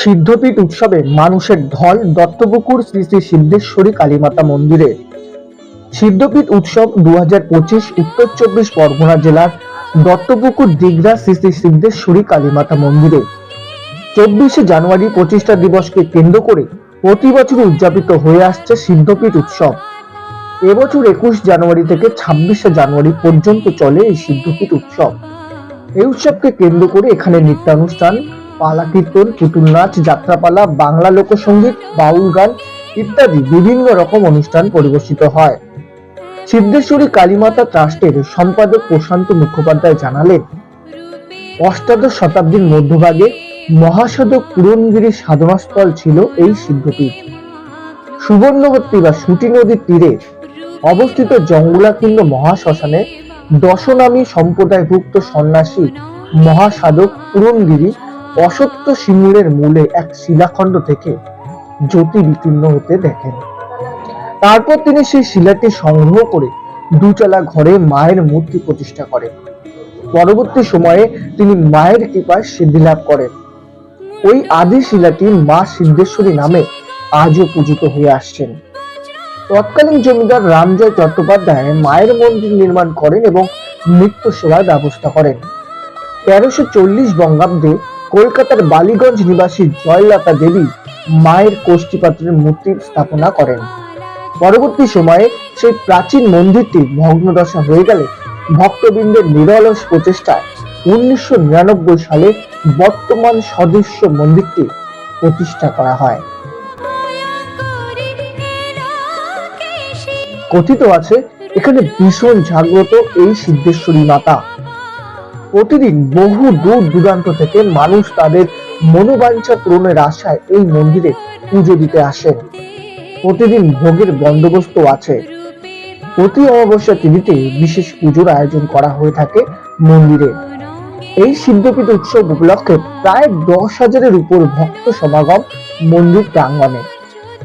সিদ্ধপীঠ উৎসবে মানুষের ঢল দত্তপুকুর শ্রী শ্রী সিদ্ধেশ্বরী কালীমাতা মন্দিরে। সিদ্ধপীঠ উৎসব দু হাজার পঁচিশ উত্তর চব্বিশ পরগনা জেলার দত্তপুকুর দিগরা শ্রী শ্রী সিদ্ধেশ্বরী কালীমাতা মন্দিরে। চব্বিশে জানুয়ারি প্রতিষ্ঠা দিবসকে কেন্দ্র করে প্রতি বছর উদযাপিত হয়ে আসছে সিদ্ধপীঠ উৎসব। এবছর একুশ জানুয়ারি থেকে ছাব্বিশে জানুয়ারি পর্যন্ত চলে এই সিদ্ধপীঠ উৎসব। এই উৎসবকে কেন্দ্র করে এখানে নৃত্যানুষ্ঠান, পালা কীর্তন, পুতুল নাচ, যাত্রাপালা, বাংলা লোকসঙ্গীত, বাউল গান ইত্যাদি বিভিন্ন রকম অনুষ্ঠান পরিবেশিত হয়। সিদ্ধেশ্বরী কালীমাতা ট্রাস্টের সম্পাদক প্রশান্ত মুখোপাধ্যায় জানালেন, অষ্টাদশ শতাব্দীর মধ্যভাগে মহাসাধক পূরণগিরি সাধনাস্থল ছিল এই সিদ্ধপীঠ। সুবর্ণবর্তী বা সুটি নদীর তীরে অবস্থিত জঙ্গলাকুণ্ড মহাশ্মশানে দশনামী সম্প্রদায়ভুক্ত সন্ন্যাসী মহাসাধক পূরণগিরি অসত্য শিমুলের মূলে এক শিলাখণ্ড থেকে জ্যোতি বিতীর্ণ হতে দেখেন। তারপর তিনি সেই শিলাটি সংগ্রহ করে দুচালা ঘরে মায়ের মূর্তি প্রতিষ্ঠা করেন। পরবর্তী সময়ে তিনি মায়ের কৃপায় সিদ্ধিলাভ করেন। ওই আদি শিলাটি মা সিদ্ধেশ্বরী নামে আজও পূজিত হয়ে আসছেন। তৎকালীন জমিদার রামজয় চট্টোপাধ্যায় মায়ের মন্দির নির্মাণ করেন এবং নিত্য সেবার ব্যবস্থা করেন। তেরোশো চল্লিশ বঙ্গাব্দে কলকাতার বালিগঞ্জ নিবাসী জয়লতা দেবী মায়ের কোষ্ঠীপাত্রের মূর্তি স্থাপনা করেন। পরবর্তী সময়ে সেই প্রাচীন মন্দিরটি ভগ্নদশা হয়ে গেলে ভক্তবৃন্দের নিরলস প্রচেষ্টায় উনিশশো নিরানব্বই সালে বর্তমান সদস্য মন্দিরটি প্রতিষ্ঠা করা হয়। কথিত আছে, এখানে ভীষণ জাগ্রত এই সিদ্ধেশ্বরী মাতা। প্রতিদিন বহু দূর দূরান্ত থেকে মানুষ তাদের মনোবাঞ্ছা পূরণের আশায় এই মন্দিরে পুজো দিতে আসেন। প্রতিদিন ভোগের বন্দোবস্ত আছে। প্রতি অমাবস্যা তিথিতে বিশেষ পুজোর আয়োজন করা হয়ে থাকে মন্দিরে। এই সিদ্ধপীঠ উৎসব উপলক্ষে প্রায় দশ হাজারের উপর ভক্ত সমাগম মন্দির প্রাঙ্গণে।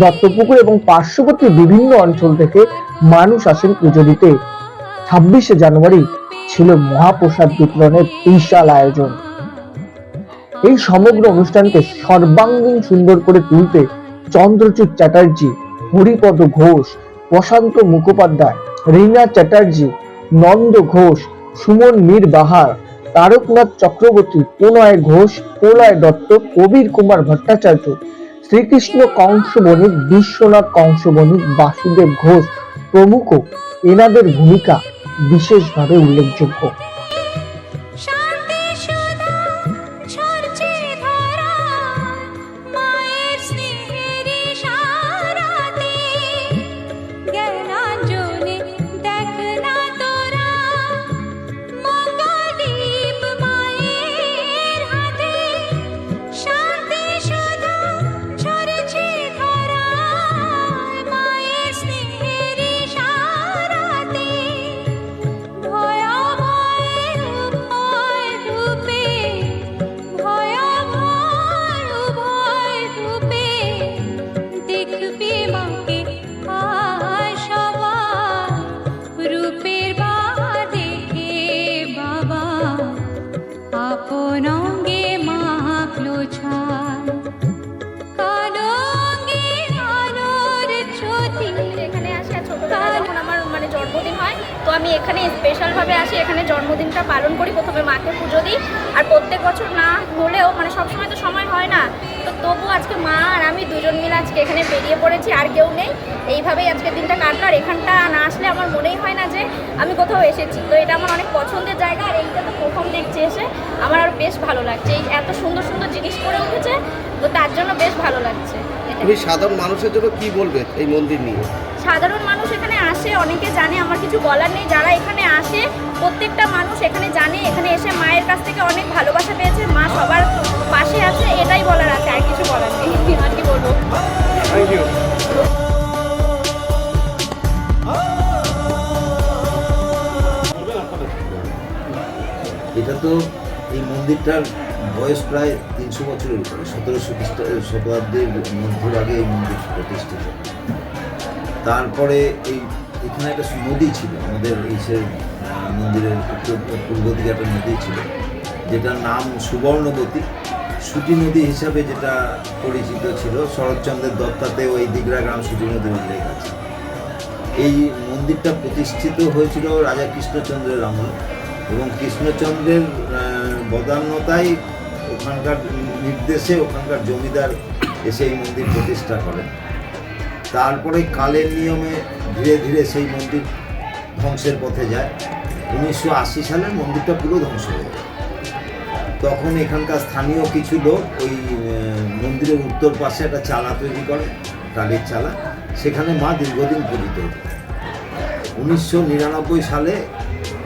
দত্তপুকুর এবং পার্শ্ববর্তী বিভিন্ন অঞ্চল থেকে মানুষ আসেন পুজো দিতে। ছাব্বিশে জানুয়ারি ছিল মহাপ্রসাদ বিতরণের বিশাল আয়োজন। এই সমগ্র অনুষ্ঠানকে সর্বাঙ্গীন সুন্দর করে তুলতে চন্দ্রচূড় চ্যাটার্জি, হরিপদ ঘোষ, প্রশান্ত মুখোপাধ্যায়, রীনা চ্যাটার্জি, নন্দ ঘোষ, সুমন মীর বাহার তারকনাথ চক্রবর্তী প্রণয় ঘোষ প্রলয় দত্ত, কবির কুমার ভট্টাচার্য, শ্রীকৃষ্ণ কংস বণিক বিশ্বনাথ কংস বণিক বাসুদেব ঘোষ প্রমুখ। এনাদের ভূমিকা বিশেষভাবে উল্লেখযোগ্য। আমি এখানে স্পেশালভাবে আসি এখানে জন্মদিনটা পালন করি প্রথমে মাকে পুজো দিই। আর প্রত্যেক বছর না হলেও মানে সবসময় তো সময় হয় না তো তবু আজকে মা আর আমি দুজন মিলে আজকে এখানে বেরিয়ে পড়েছি আর কেউ নেই। এইভাবেই আজকের দিনটা কাটলো আর এখানটা না আসলে আমার মনেই হয় না যে আমি কোথাও এসেছি। তো এটা আমার অনেক পছন্দের জায়গা আর এইটা তো প্রথম দেখছি এসে আমার আর বেশ ভালো লাগছে। এই এত সুন্দর সুন্দর জিনিস করে উঠেছে তো তার জন্য বেশ ভালো লাগছে। তুমি সাধারণ মানুষের জন্য কি বলবে এই মন্দির নিয়ে? সাধারণ মানুষ অনেকে জানে আমার কিছু বলার নেই। যারা এখানে আসে প্রত্যেকটা মানুষ এখানে জানে এখানে এসে মায়ের কাছ থেকে অনেক ভালোবাসা পেয়েছে মা সবার পাশে আছে এটাই বলার আছে আর কিছু বলার নেই। আর কি বলব? থ্যাংক ইউ এটা তো এই মন্দিরটার বয়স প্রায় তিনশো বছরের উপরে সতেরোশো খ্রিস্ট শতাব্দীর মধ্যভাগে এই মন্দির প্রতিষ্ঠিত তারপরে এই এখানে একটা নদী ছিল, আমাদের এই সে মন্দিরের পূর্ব দিকে একটা নদী ছিল, যেটার নাম সুবর্ণবতী সুটি নদী হিসাবে যেটা পরিচিত ছিল, শরৎচন্দ্রের দত্তাতেও ওই দিগড়া গ্রাম সুটি নদীর উল্লেখ আছে। এই মন্দিরটা প্রতিষ্ঠিত হয়েছিল রাজা কৃষ্ণচন্দ্রের আমলে এবং কৃষ্ণচন্দ্রের বদান্যতায় ওখানকার নির্দেশে ওখানকার জমিদার এসে এই মন্দির প্রতিষ্ঠা করেন। তারপরে কালের নিয়মে ধীরে ধীরে সেই মন্দির ধ্বংসের পথে যায়। উনিশশো আশি সালে মন্দিরটা পুরো ধ্বংস হয়ে যায়। তখন এখানকার স্থানীয় কিছু লোক ওই মন্দিরের উত্তর পাশে একটা চালা তৈরি করে টালির চালা। সেখানে মা দীর্ঘদিন পূজিত উনিশশো নিরানব্বই সালে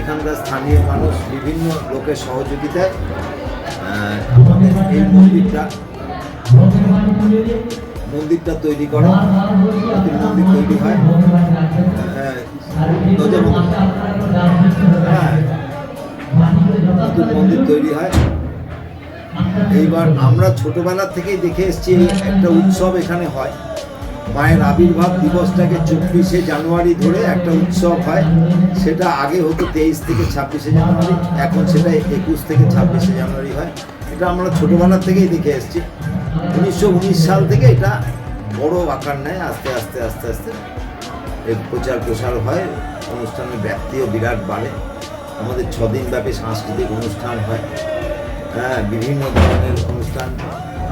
এখানকার স্থানীয় মানুষ বিভিন্ন লোকের সহযোগিতায় আমাদের এই মন্দিরটা মন্দিরটা তৈরি করা নতুন মন্দির তৈরি হয়। হ্যাঁ, হ্যাঁ নতুন মন্দির তৈরি হয়। এইবার আমরা ছোটবেলা থেকেই দেখে এসেছি একটা উৎসব এখানে হয়। মায়ের আবির্ভাব দিবসটাকে চব্বিশে জানুয়ারি ধরে একটা উৎসব হয়। সেটা আগে হতো তেইশ থেকে ছাব্বিশে জানুয়ারি এখন সেটা একুশ থেকে ছাব্বিশে জানুয়ারি হয়। এটা আমরা ছোটবেলা থেকেই দেখে এসেছি। উনিশশো উনিশ সাল থেকে এটা বড় আকার নেয়, আস্তে আস্তে আস্তে আস্তে। এর প্রচার প্রসার হয় অনুষ্ঠানের ব্যাপ্তিও বিরাট বাড়ে। আমাদের ছদিন ব্যাপী সাংস্কৃতিক অনুষ্ঠান হয়। হ্যাঁ বিভিন্ন ধরনের অনুষ্ঠান।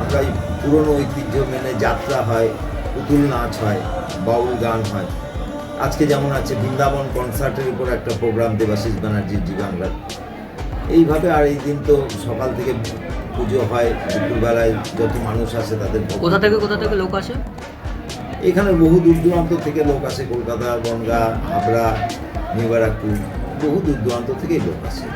আমরা এই পুরনো ঐতিহ্য মেনে যাত্রা হয়, পুতুল নাচ হয়, বাউল গান হয়। আজকে যেমন আছে, বৃন্দাবন কনসার্টের উপর একটা প্রোগ্রাম দেবাশিস ব্যানার্জির জি এইভাবে আর এই দিন তো সকাল থেকে পুজো হয় দুপুরবেলায় যত মানুষ আসে তাদের কোথা থেকে কোথা থেকে লোক আসে? এখানে বহু দূর দূরান্ত থেকে লোক আসে কলকাতা বনগা হাবড়া নিউ ব্যারাকপুর বহু দূর দূরান্ত থেকেই লোক আসে।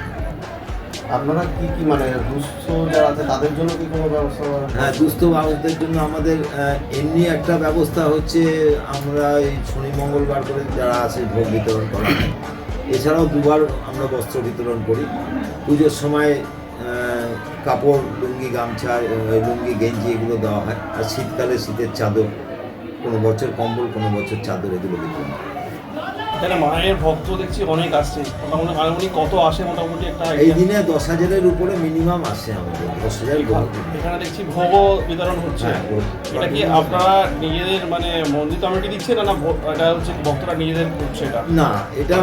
আপনারা কি কি মানে দুস্থ যারা আছে তাদের জন্য কি কোনো ব্যবস্থা হ্যাঁ দুস্থ মানুষদের জন্য আমাদের এমনি একটা ব্যবস্থা হচ্ছে আমরা এই শনি মঙ্গলবার করে যারা আছে ভোগ বিতরণ করা এছাড়াও দুবার আমরা বস্ত্র বিতরণ করি। পুজোর সময় কাপড় লুঙ্গি গামছা লুঙ্গি গেঞ্জি এগুলো দেওয়া হয়। আর শীতকালে শীতের চাদর কোনো বছর কম্বল কোনো বছর চাদর এগুলো বিতরণ করি। এখানে মায়ের ভক্ত দেখছি অনেক আসছে। মোটামুটি কত আসে মোটামুটি একটা এই দিনে দশ হাজারের উপরে মিনিমাম আসে আমাদের দশ হাজার এখানে দেখছি ভোগও বিতরণ হচ্ছে। হ্যাঁ, এটা কি আপনারা নিজেদের মানে মন্দির কমিটি দিচ্ছে না না এটা হচ্ছে ভক্তরা নিজেদের করছে এটা? না এটা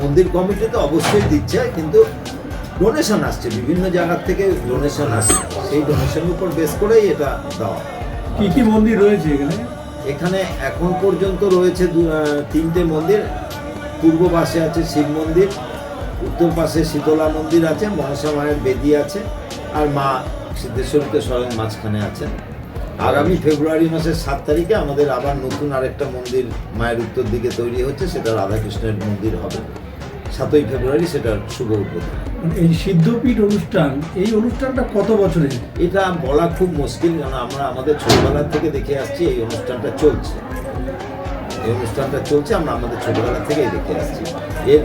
মন্দির কমিটি তো অবশ্যই দিচ্ছে কিন্তু ডোনেশন আসছে বিভিন্ন জায়গার থেকে ডোনেশন আসছে। সেই ডোনেশনের উপর বেস করেই এটা দেওয়া। কি কি মন্দির রয়েছে এখানে? এখানে এখন পর্যন্ত রয়েছে তিনটে মন্দির। পূর্ব পাশে আছে শিব মন্দির উত্তর পাশে শীতলা মন্দির আছে মনসা মায়ের বেদি আছে আর মা সিদ্ধেশ্বরীতে স্বয়ং মাঝখানে আছেন। আগামী ফেব্রুয়ারি মাসের সাত তারিখে আমাদের আবার নতুন আরেকটা মন্দির মায়ের উত্তর দিকে তৈরি হচ্ছে সেটা রাধাকৃষ্ণের মন্দির হবে। সাতই ফেব্রুয়ারি সেটার শুভ উদ্বোধন। মানে এই সিদ্ধপীঠ অনুষ্ঠান এই অনুষ্ঠানটা কত বছরের? এটা বলা খুব মুশকিল কারণ আমরা আমাদের ছোটবেলা থেকে দেখে আসছি এই অনুষ্ঠানটা চলছে। এই অনুষ্ঠানটা চলছে আমরা আমাদের ছোটবেলা থেকেই দেখে আসছি। এর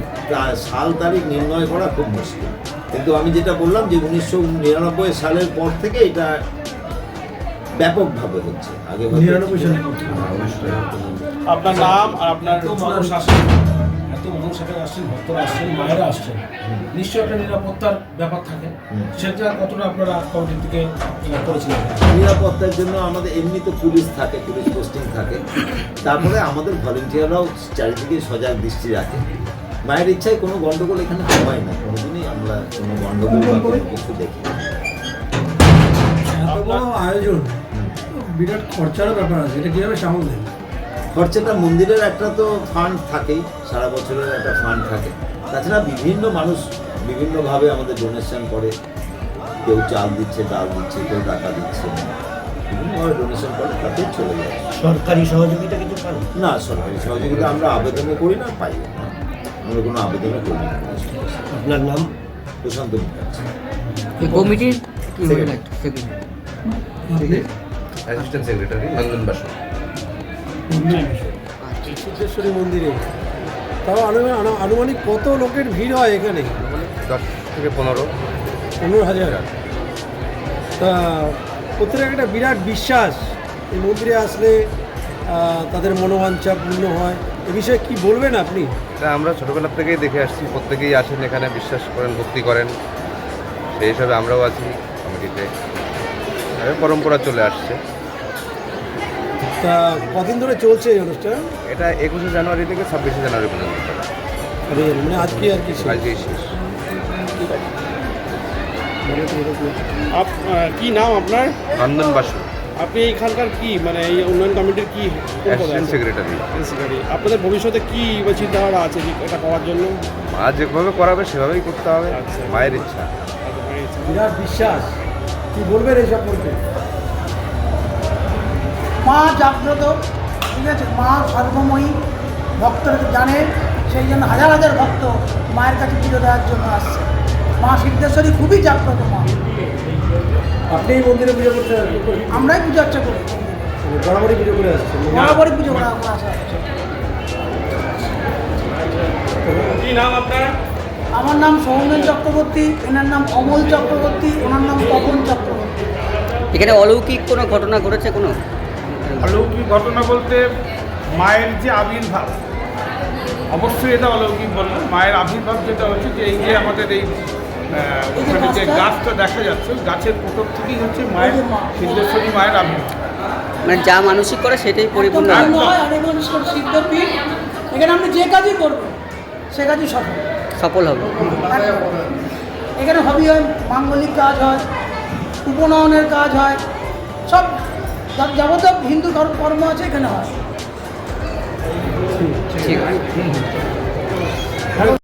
সাল তারিখ নির্ণয় করা খুব মুশকিল। কিন্তু আমি যেটা বললাম যে উনিশশো নিরানব্বই সালের পর থেকে এটা ব্যাপকভাবে হচ্ছে। আগে নিরানব্বই সালে অনুষ্ঠান আপনার নাম আর আপনার মানুষ আসছেন এত আসছেন ভক্তরা আসছেন মায়েরা আসছেন। নিশ্চয়ই একটা নিরাপত্তার ব্যাপার থাকে। সেটা কতটা আপনারা কমিটির থেকে করেছিলেন? নিরাপত্তার জন্য আমাদের এমনি তো পুলিশ থাকে পুলিশ পোস্টিং থাকে। তারপরে আমাদের ভলেন্টিয়াররাও চারিদিকে সজাগ দৃষ্টি রাখে। মায়ের ইচ্ছায় কোনো গন্ডগোল এখানে হয় না। কোনোদিনই আমরা কোনো গন্ডগোল বা কোনো কিছু দেখি এত বড় আয়োজন বিরাট খরচারও ব্যাপার আছে। এটা কীভাবে সামাল? দেন খরচাটা মন্দিরের একটা তো ফান্ড থাকেই সারা বছরের একটা ফান্ড থাকে। তাছাড়া বিভিন্ন মানুষ বিভিন্নভাবে আমাদের ডোনেশন করে। কেউ চাল দিচ্ছে ডাল দিচ্ছে কেউ টাকা দিচ্ছে। বিভিন্নভাবে ডোনেশন করে তাতে চলে যায়। সরকারি সহযোগিতা কিছু পান না সরকারি সহযোগিতা আমরা আবেদনও করি না পাই না। আমরা কোনো আবেদনও করি না। আপনার নাম? প্রশান্ত মুখার্জি। কমিটির secretary assistant secretary Nandan Basu Siddheshwari মন্দিরে। তাও আনুমানিক আনুমানিক কত লোকের ভিড় হয় এখানে? দশ থেকে পনেরো। পনেরো হাজার। তা প্রত্যেকের একটা বিরাট বিশ্বাস। এই মন্দিরে আসলে তাদের মনোবাঞ্ছা পূর্ণ হয়। এ বিষয়ে কি বলবেন আপনি? আমরা ছোটোবেলা থেকেই দেখে আসছি প্রত্যেকেই আসেন এখানে বিশ্বাস করেন ভক্তি করেন। সেই হিসাবে আমরাও আছি কমিটিতে। পরম্পরা চলে আসছে। তা কদিন ধরে চলছে এই অনুষ্ঠান? এটা একুশে জানুয়ারি থেকে ছাব্বিশে জানুয়ারি পর্যন্ত। মানে আজকে আর কি। আজকেই শেষ। আপ কি নাম আপনার? নন্দন বাসু। আপনি এইখানকার কি মানে এই উন্নয়ন কমিটির কি অ্যাসিস্ট্যান্ট আছেন? সেক্রেটারি। আপনাদের ভবিষ্যতে কি চিন্তাধারা আছে এটা করার জন্য? মা যেভাবে করাবে সেভাবেই করতে হবে। আচ্ছা। মায়ের ইচ্ছা। বিরাট বিশ্বাস। কি বলবেন এই সম্পর্কে? মা জাগ্রত ঠিক আছে? মা সর্বময়ী ভক্তরা তো জানে সেই জন্য হাজার হাজার ভক্ত মায়ের কাছে পুজো দেওয়ার জন্য আসছে। মা সিদ্ধেশ্বরী খুবই জাগ্রত মা। আপনি এই মন্দিরে পুজো করতে আমরাই পুজো অর্চা করি। বরাবরই পুজো করে আসছেন? বরাবরই পুজো করা করা আসা কি নাম আপনার? আমার নাম সৌমেন চক্রবর্তী এনার নাম অমল চক্রবর্তী ওনার নাম তপন চক্রবর্তী। এখানে অলৌকিক কোনো ঘটনা ঘটেছে কোনো? অলৌকিক ঘটনা বলতে মায়ের যে আবির্ভাব অবশ্যই এটা অলৌকিক বলব মায়ের আবির্ভাব যেটা হচ্ছে যে এই যে আমাদের এই ওখানে যে গাছটা? দেখা যাচ্ছে ওই গাছের প্রথম থেকেই হচ্ছে মায়ের সিদ্ধেশ্বরী মায়ের আবির্ভাব মানে যা মানসিক করে সেটাই পরিপূর্ণ সিদ্ধপীঠ এখানে আপনি যে কাজই করবেন সে কাজই সফল সফল হবে। এখানে হবি হয় মাঙ্গলিক কাজ হয় উপনয়নের কাজ হয় সব যা- যাবতীয় হিন্দু ধর্ম কর্ম আছে এখানে হয়। ঠিক আছে।